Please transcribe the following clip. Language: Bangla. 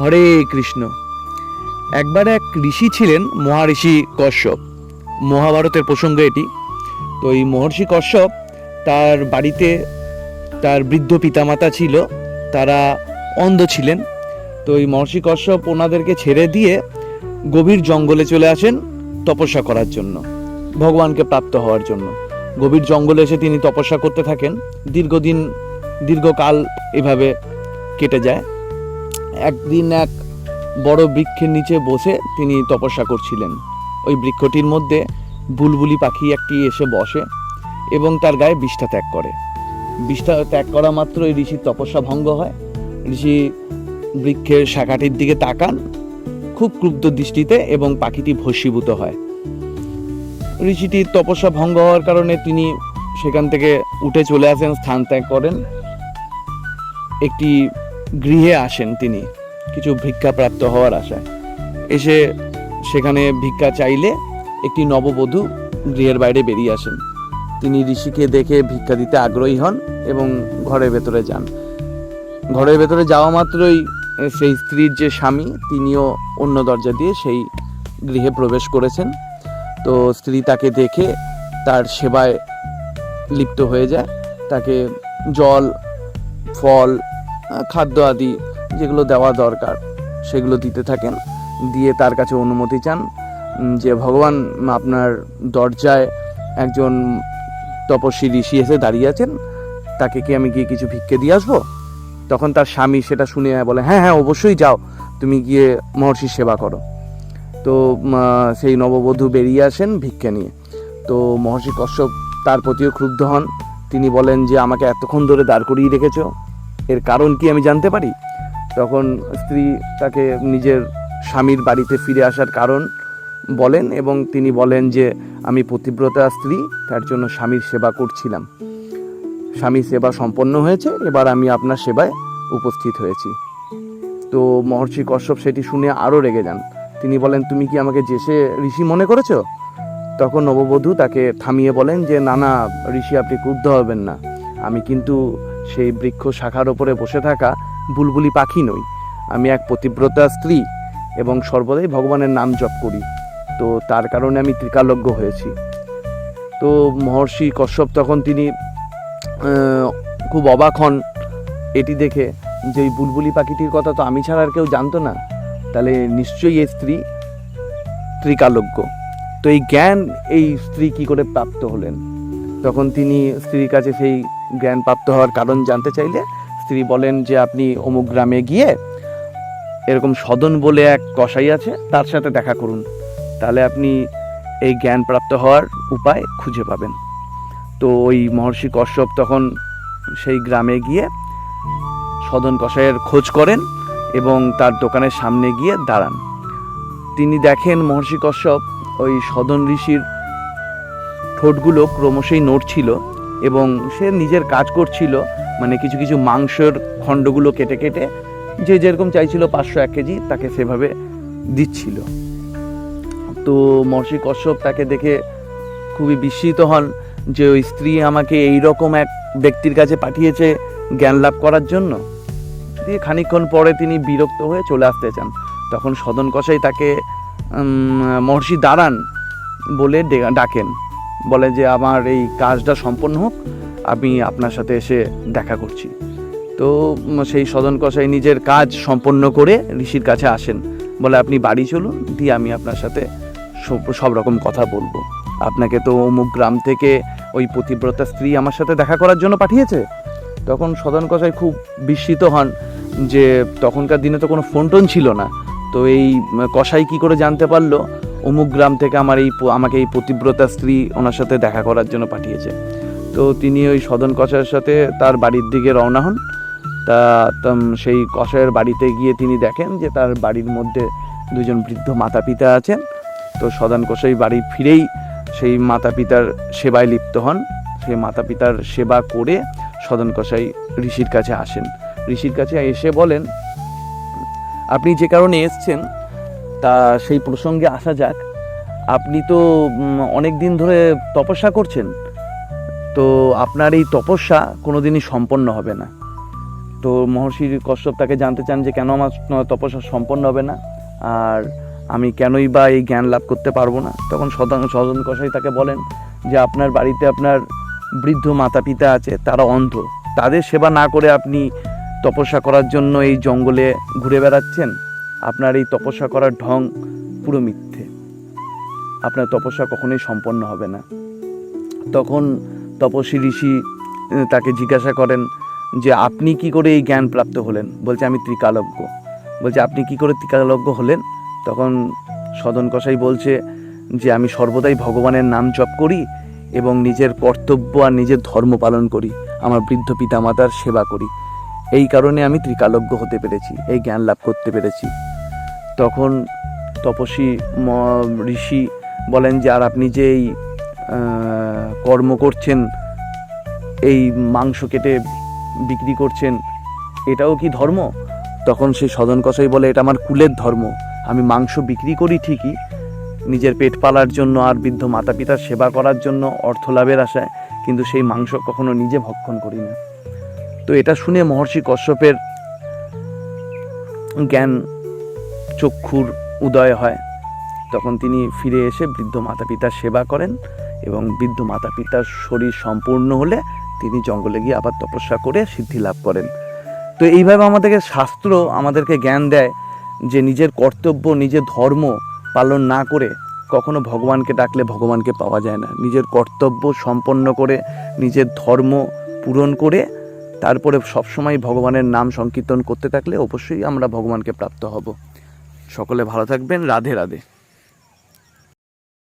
হরে কৃষ্ণ। একবার এক ঋষি ছিলেন মহাঋষি কশ্যপ। মহাভারতের প্রসঙ্গ এটি। তো এই মহর্ষি কশ্যপ তার বাড়িতে তার বৃদ্ধ পিতামাতা ছিল, তারা অন্ধ ছিলেন। তো এই মহর্ষি কশ্যপ ওনাদেরকে ছেড়ে দিয়ে গভীর জঙ্গলে চলে আসেন তপস্যা করার জন্য, ভগবানকে প্রাপ্ত হওয়ার জন্য। গভীর জঙ্গলে এসে তিনি তপস্যা করতে থাকেন। দীর্ঘদিন, দীর্ঘকাল এভাবে কেটে যায়। একদিন এক বড় বৃক্ষের নিচে বসে তিনি তপস্যা করছিলেন। ওই বৃক্ষটির মধ্যে বুলবুলি পাখি একটি এসে বসে এবং তার গায়ে বিষ্ঠা ত্যাগ করে। বিষ্ঠা ত্যাগ করা মাত্র এই ঋষির তপস্যা ভঙ্গ হয়। ঋষি বৃক্ষের শাখাটির দিকে তাকান, খুব ক্রুব্ধ দৃষ্টিতে এবং পাখিটি ভস্মীভূত হয়। ঋষিটির তপস্যা ভঙ্গ হওয়ার কারণে তিনি সেখান থেকে উঠে চলে আসেন, স্থান ত্যাগ করেন। একটি গৃহে আসেন তিনি। কিছু ভিক্ষা প্রাপ্ত হওয়ার আশায় এসে সেখানে ভিক্ষা চাইলে একটি নববধূ গৃহের বাইরে বেরিয়ে আসেন। তিনি ঋষিকে দেখে ভিক্ষা দিতে আগ্রহী হন এবং ঘরের ভেতরে যান। ঘরের ভেতরে যাওয়া মাত্রই সেই স্ত্রীর যে স্বামী, তিনিও অন্য দরজা দিয়ে সেই গৃহে প্রবেশ করেছেন। তো স্ত্রী তাকে দেখে তার সেবায় লিপ্ত হয়ে যায়। তাকে জল, ফল খাদ্য আদি যেগুলো দেওয়া দরকার, সেগুলো দিতে থাকেন। দিয়ে তার কাছে অনুমতি চান যে, ভগবান আপনার দরজায় একজন তপস্বী ঋষি এসে দাঁড়িয়ে আছেন। তাকে কি আমি গিয়ে কিছু ভিক্ষে দিয়ে আসব? তখন তার স্বামী সেটা শুনে বলে হ্যাঁ হ্যাঁ অবশ্যই যাও। তুমি গিয়ে মহর্ষির সেবা করো। তো সেই নববধূ বেরিয়ে আসেন ভিক্ষে নিয়ে। তো মহর্ষি কশ্যপ তার প্রতিও ক্ষুব্ধ হন। তিনি বলেন যে, আমাকে এতক্ষণ ধরে দাঁড় করিয়ে রেখেছো। এর কারণ কি আমি জানতে পারি? তখন স্ত্রী তাকে নিজের স্বামীর বাড়িতে ফিরে আসার কারণ বলেন এবং তিনি বলেন যে, আমি পতিব্রতা স্ত্রী, তার জন্য স্বামীর সেবা করছিলাম। স্বামীর সেবা সম্পন্ন হয়েছে, এবার আমি আপনার সেবায় উপস্থিত হয়েছি। তো মহর্ষি কশ্যপ সেটি শুনে আরও রেগে যান। তিনি বলেন, তুমি কি আমাকে জেসে ঋষি মনে করেছ? তখন নববধূ তাকে থামিয়ে বলেন যে, না না, ঋষি, আপনি ক্রুদ্ধ হবেন না। আমি কিন্তু সেই বৃক্ষ শাখার ওপরে বসে থাকা বুলবুলি পাখি নই। আমি এক পতিব্রতা স্ত্রী এবং সর্বদাই ভগবানের নাম জপ করি। তো তার কারণে আমি ত্রিকালজ্ঞ হয়েছি। তো মহর্ষি কশ্যপ তখন তিনি খুব অবাক হন এটি দেখে যে এই বুলবুলি পাখিটির কথা তো আমি ছাড়া আর কেউ জানতো না। তাহলে নিশ্চয়ই এই স্ত্রী ত্রিকালজ্ঞ তো এই জ্ঞান এই স্ত্রী কি করে প্রাপ্ত হলেন? তখন তিনি স্ত্রীর কাছে সেই জ্ঞান প্রাপ্ত হওয়ার কারণ জানতে চাইলে স্ত্রী বলেন যে আপনি অমুক গ্রামে গিয়ে এরকম সদন বলে এক কসাই আছে, তার সাথে দেখা করুন। তাহলে আপনি এই জ্ঞান প্রাপ্ত হওয়ার উপায় খুঁজে পাবেন। তো ওই মহর্ষি কশ্যপ তখন সেই গ্রামে গিয়ে সদন কসাইয়ের খোঁজ করেন এবং তার দোকানের সামনে গিয়ে দাঁড়ান। তিনি দেখেন মহর্ষি কশ্যপ ওই সদন ঋষির ঠোঁটগুলো ক্রমশই নড়ছিল। এবং সে নিজের কাজ করছিল মানে কিছু কিছু মাংসের খণ্ডগুলো কেটে কেটে, যে যেরকম চাইছিল পাঁচশো এক কেজি, তাকে সেভাবে দিচ্ছিল। তো মহর্ষি কশ্যপ তাকে দেখে খুবই বিস্মিত হন যে ওই স্ত্রী আমাকে এই রকম এক ব্যক্তির কাছে পাঠিয়েছে জ্ঞান লাভ করার জন্য। দিয়ে খানিকক্ষণ পরে তিনি বিরক্ত হয়ে চলে আসতে চান। তখন সদন কষাই তাকে মহর্ষি দাঁড়ান বলে ডাকেন। বলে যে আমার এই কাজটা সম্পন্ন হোক, আমি আপনার সাথে এসে দেখা করছি। তো সেই সদন কষাই নিজের কাজ সম্পন্ন করে ঋষির কাছে আসেন। বলে, আপনি বাড়ি চলুন, দিয়ে আমি আপনার সাথে সব রকম কথা বলব। আপনাকে তো অমুক গ্রাম থেকে ওই পতিব্রতা স্ত্রী আমার সাথে দেখা করার জন্য পাঠিয়েছে? তখন সদন কষাই খুব বিস্মিত হন যে তখনকার দিনে তো কোনো ফোন টোন ছিল না। তো এই কসাই কি করে জানতে পারল? অমুক গ্রাম থেকে আমার এই আমাকে এই পতিব্রতা স্ত্রী ওনার সাথে দেখা করার জন্য পাঠিয়েছে। তো তিনি ওই সদন কষাইয়ের সাথে তার বাড়ির দিকে রওনা হন। তা সেই কষাইয়ের বাড়িতে গিয়ে তিনি দেখেন যে তার বাড়ির মধ্যে দুজন বৃদ্ধ মাতা পিতা আছেন। তো সদন কষাই বাড়ি ফিরেই সেই মাতা পিতার সেবায় লিপ্ত হন। সেই মাতা পিতার সেবা করে সদন কষাই ঋষির কাছে আসেন। ঋষির কাছে এসে বলেন, আপনি যে কারণে এসছেন তা সেই প্রসঙ্গে আসা যাক। আপনি তো অনেক দিন ধরে তপস্যা করছেন। তো আপনার এই তপস্যা কোনো দিনই সম্পন্ন হবে না। তো মহর্ষি কশ্যপ তাকে জানতে চান যে কেন আমার তপস্যা সম্পন্ন হবে না? আর আমি কেনই বা এই জ্ঞান লাভ করতে পারব না? তখন সদন সদন কষাই তাকে বলেন যে আপনার বাড়িতে আপনার বৃদ্ধ মাতা পিতা আছে, তারা অন্ধ। তাদের সেবা না করে আপনি তপস্যা করার জন্য এই জঙ্গলে ঘুরে বেড়াচ্ছেন? আপনার এই তপস্যা করার ঢং পুরো মিথ্যে। আপনার তপস্যা কখনোই সম্পন্ন হবে না। তখন তপস্বী ঋষি তাকে জিজ্ঞাসা করেন যে, আপনি কি করে এই জ্ঞান প্রাপ্ত হলেন? বলছে, আমি ত্রিকালজ্ঞ। বলছে, আপনি কি করে ত্রিকালজ্ঞ হলেন? তখন সদন কসাই বলছে যে, আমি সর্বদাই ভগবানের নাম জপ করি এবং নিজের কর্তব্য আর নিজের ধর্ম পালন করি, আমার বৃদ্ধ পিতামাতার সেবা করি। এই কারণে আমি ত্রিকালজ্ঞ হতে পেরেছি, এই জ্ঞান লাভ করতে পেরেছি। তখন তপস্বী ম- ঋষি বলেন যে, আর আপনি যে এই কর্ম করছেন, এই মাংস কেটে বিক্রি করছেন, এটাও কি ধর্ম? তখন সেই সদন কসাই বলে, এটা আমার কুলের ধর্ম। আমি মাংস বিক্রি করি ঠিকই, নিজের পেট পালার জন্য আর বৃদ্ধ মাতা পিতার সেবা করার জন্য অর্থ লাভের আশায়, কিন্তু সেই মাংস কখনো নিজে ভক্ষণ করি না। তো এটা শুনে মহর্ষি কশ্যপের জ্ঞান চক্ষুর উদয় হয়। তখন তিনি ফিরে এসে বৃদ্ধ মাতা পিতার সেবা করেন এবং বৃদ্ধ মাতা পিতার শরীর সম্পূর্ণ হলে তিনি জঙ্গলে গিয়ে আবার তপস্যা করে সিদ্ধি লাভ করেন। তো এইভাবে আমাদেরকে শাস্ত্র আমাদেরকে জ্ঞান দেয় যে নিজের কর্তব্য, নিজের ধর্ম পালন না করে কখনো ভগবানকে ডাকলে ভগবানকে পাওয়া যায় না। নিজের কর্তব্য সম্পন্ন করে, নিজের ধর্ম পূরণ করে, তারপরে সবসময় ভগবানের নাম সংকীর্তন করতে থাকলে অবশ্যই আমরা ভগবানকে প্রাপ্ত হব। সকলে ভালো থাকবেন। রাধে রাধে।